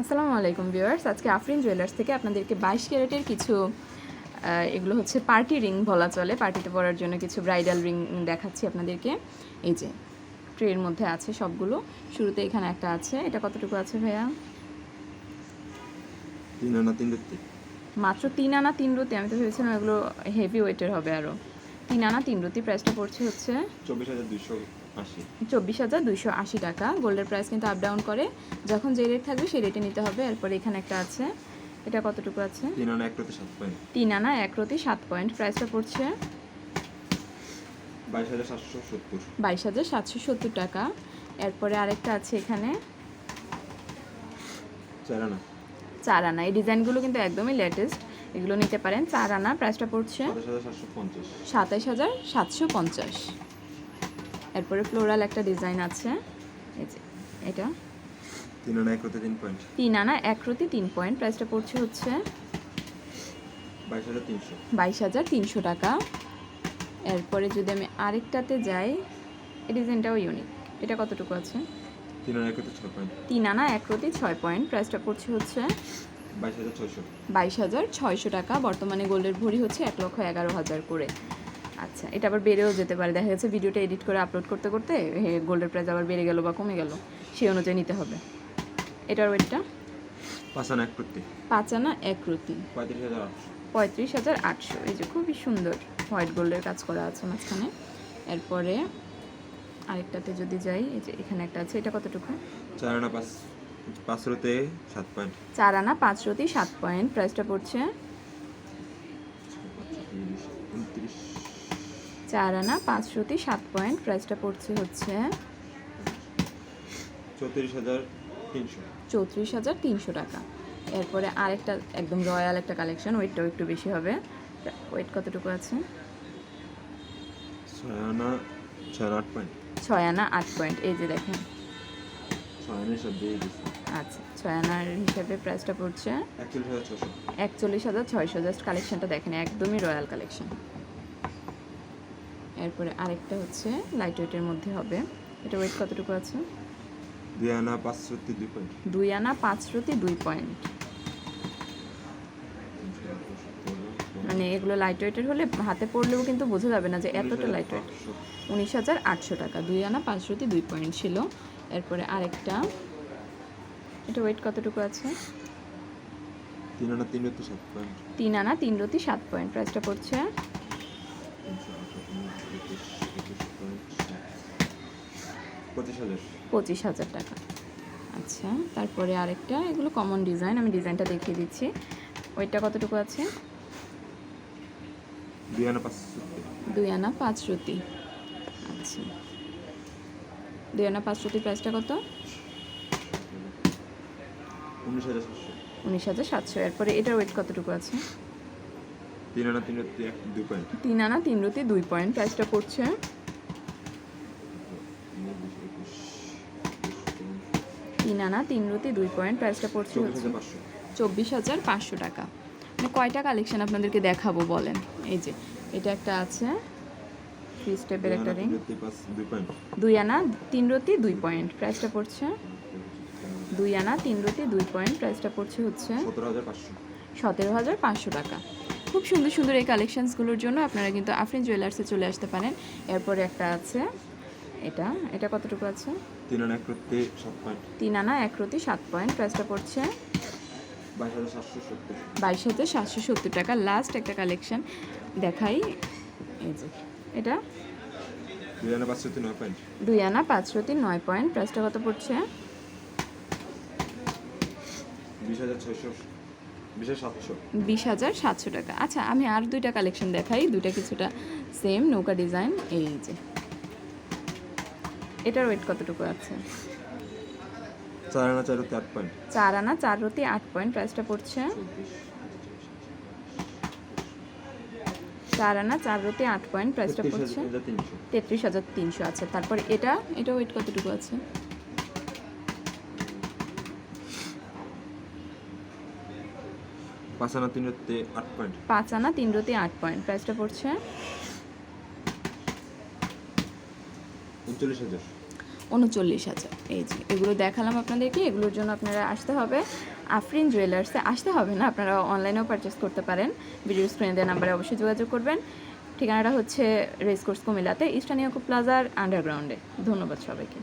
আসসালামু আলাইকুম ভিউয়ার্স। আজকে আফরিন জুয়েলার্স থেকে আপনাদেরকে বাইশ ক্যারেটের কিছু এগুলো হচ্ছে পার্টি রিং বলা চলে। পার্টিতে পরার জন্য কিছু ব্রাইডাল রিং দেখাচ্ছি আপনাদেরকে। এই যে ট্রের মধ্যে আছে সবগুলো। শুরুতে এখানে একটা আছে। এটা কতটুকু আছে ভাইয়া? তিন আনা তিন রত্তি মাত্র তিন আনা তিন রতি আমি তো ভেবেছিলাম এগুলো হেভি ওয়েটের হবে আরও তিন আনা তিন রুতি প্রাইসটা পড়ছে হচ্ছে চব্বিশ হাজার দুইশো। আশি চব্বিশ হাজার দুইশো আশি টাকা। গোল্ডের প্রাইস কিন্তু আপ ডাউন করে। যখন যে রেট থাকবে সেই রেটে নিতে হবে। এরপরে এখানে একটা আছে। এটা কতটুকু আছে? তিন আনা এক রত্তি সাত পয়েন্ট তিন আনা এক রতি সাত পয়েন্ট প্রাইসটা পড়ছে? বাইশ হাজার সাতশো সত্তর। বাইশ হাজার সাতশো সত্তর টাকা। এরপরে আরেকটা আছে এখানে। চার আনা। চার আনা। এই ডিজাইনগুলো কিন্তু একদমই লেটেস্ট এগুলো নিতে পারেন। চার আনা। প্রাইসটা পড়ছে? সাতাশ হাজার সাতশো পঞ্চাশ সাতাইশ হাজার সাতশো পঞ্চাশ এরপরে ফ্লোরাল একটা ডিজাইন আছে। এই যে এটা। তিন আনা এক রত্তি তিন পয়েন্ট তিন আনা এক রতি তিন পয়েন্ট প্রাইসটা পড়ছে হচ্ছে বাইশ হাজার তিনশো। টাকা। এরপরে যদি আমি আরেকটাতে যাই এই ডিজাইনটাও ইউনিক এটা কতটুকু আছে? তিন আনা একরতি ছয় পয়েন্ট প্রাইসটা পড়ছে হচ্ছে বাইশ হাজার ছয়শো। টাকা। বর্তমানে গোল্ডের ভরি হচ্ছে এক লক্ষ এগারো হাজার করে। আচ্ছা এটা আবার বেড়েও যেতে পারে। দেখা যাচ্ছে ভিডিওটা এডিট করে আপলোড করতে করতে গোল্ডের প্রাইস আবার বেড়ে গেল বা কমে গেল সেই অনুযায়ী নিতে হবে। এটার ওয়েটটা পাঁচ আনা এক রত্তি পাঁচ আনা এক রতি পঁয়ত্রিশ হাজার আটশো। পঁয়ত্রিশ হাজার আটশো। এই যে খুবই সুন্দর হোয়াইট গোল্ডের কাজ করা আছে মাঝখানে। এরপরে আরেকটাতে যদি যাই এই যে এখানে একটা আছে এটা কতটুকু? চার আনা পাঁচ পাঁচ রতে সাত পয়েন্ট চার আনা পাঁচ রতি সাত পয়েন্ট প্রাইসটা পড়ছে চার আনা পাঁচ রতি সাত পয়েন্ট প্রাইসটা পড়ছে হচ্ছে চৌত্রিশ হাজার তিনশো। চৌত্রিশ হাজার তিনশো টাকা। এরপরে আরেকটা একদম রয়্যাল একটা কালেকশন ওয়েটটাও একটু বেশি হবে। ওয়েট কতটুকু আছে? ছয় আনা ছয় আট পয়েন্ট। ছয় আনা আট পয়েন্ট এই যে দেখেন। আচ্ছা ছয় আনার হিসাবে প্রাইসটা পড়ছে একচল্লিশ হাজার ছয়শো জাস্ট কালেকশনটা দেখেন একদমই রয়্যাল কালেকশন। এরপরে আরেকটা হচ্ছে লাইট ওয়েটের মধ্যে হবে। এটা ওয়েট কতটুকু আছে? দুই আনা পাঁচ রত্তি দুই পয়েন্ট দুই আনা পাঁচ রতি দুই পয়েন্ট মানে এগুলো লাইট ওয়েটের হলে হাতে পড়লেও কিন্তু বোঝা যাবে না যে এতটা লাইট ওয়েট উনিশ হাজার আটশো টাকা। দুই আনা পাঁচ রতি দুই পয়েন্ট ছিল। এরপরে আরেকটা। এটা ওয়েট কতটুকু আছে? তিন আনা তিন রত্তি সাত পয়েন্ট তিন আনা তিন রতি সাত পয়েন্ট প্রাইসটা পড়ছে? পঁচিশ হাজার। টাকা। আচ্ছা তারপরে আরেকটা এগুলো কমন ডিজাইন আমি ডিজাইনটা দেখিয়ে দিচ্ছি। ওইটা কতটুকু আছে? দুই আনা পাঁচ পাঁচ আচ্ছা। দুই আনা পাঁচ রতি প্রাইসটা কত? উনিশ হাজার সাতশো। এরপরে এটার ওয়েট কতটুকু আছে? তিন আনা তিন এক দুই পয়েন্ট তিন আনা তিন রতি দুই পয়েন্ট প্রাইসটা পড়ছে তিন আনা তিন রতি দুই পয়েন্ট প্রাইসটা পড়ছে চব্বিশ হাজার পাঁচশো টাকা। মানে কয়টা কালেকশন আপনাদেরকে দেখাবো বলেন? এই যে এটা একটা আছে। থ্রি স্টেপের একটা রিং দুই আনা তিন রতি দুই পয়েন্ট প্রাইসটা পড়ছে। দুই আনা তিন রতি দুই পয়েন্ট প্রাইসটা পড়ছে হচ্ছে সতেরো হাজার পাঁচশো টাকা। খুব সুন্দর সুন্দর এই কালেকশানসগুলোর জন্য আপনারা কিন্তু আফরিন জুয়েলার্সে চলে আসতে পারেন। এরপরে একটা আছে এটা এটা কতটুকু আছে? তিন আনা এক রত্তি সাত পয়েন্ট। তিন আনা এক রতি সাত পয়েন্ট প্রাইসটা পড়ছে বাইশ হাজার সাতশো সত্তর। টাকা। লাস্ট একটা কালেকশন দেখাই। এই যে এটা? দুই আনা পাঁচ রত্তি নয় পয়েন্ট। দুই আনা পাঁচ রতি নয় পয়েন্ট। প্রাইসটা কত পড়ছে? বিশ হাজার ছয়শো বিশ হাজার সাতশো টাকা। আচ্ছা আমি আর দুইটা কালেকশন দেখাই। দুইটা কিছুটা সেম নৌকা ডিজাইন এই যে। এটার ওয়েট কতটুকু আছে? চার আনা চার রত্তি আট পয়েন্ট চার আনা চার রতি আট পয়েন্ট প্রাইসটা পড়ছে? চার আনা চার রতি আট পয়েন্ট প্রাইসটা পড়ছে? তেত্রিশ হাজার তিনশো। আছে তারপর এটা এটা ওয়েট কতটুকু আছে? পাঁচ আনা তিন রত্তি আট পয়েন্ট পাঁচ আনা তিন রতি আট পয়েন্ট প্রাইসটা পড়ছে? উনচল্লিশ হাজার। উনচল্লিশ হাজার। এই যে এগুলো দেখালাম আপনাদেরকে এগুলোর জন্য আপনারা আসতে হবে। আফরিন জুয়েলার্সে আসতে হবে না আপনারা অনলাইনেও পারচেস করতে পারেন। ভিডিও স্ক্রিনে দেওয়া নাম্বারে অবশ্যই যোগাযোগ করবেন। ঠিকানাটা হচ্ছে রেসকোর্স কুমিল্লাতে ইস্টার্ন ইয়াকুব প্লাজার আন্ডারগ্রাউন্ডে ধন্যবাদ সবাইকে।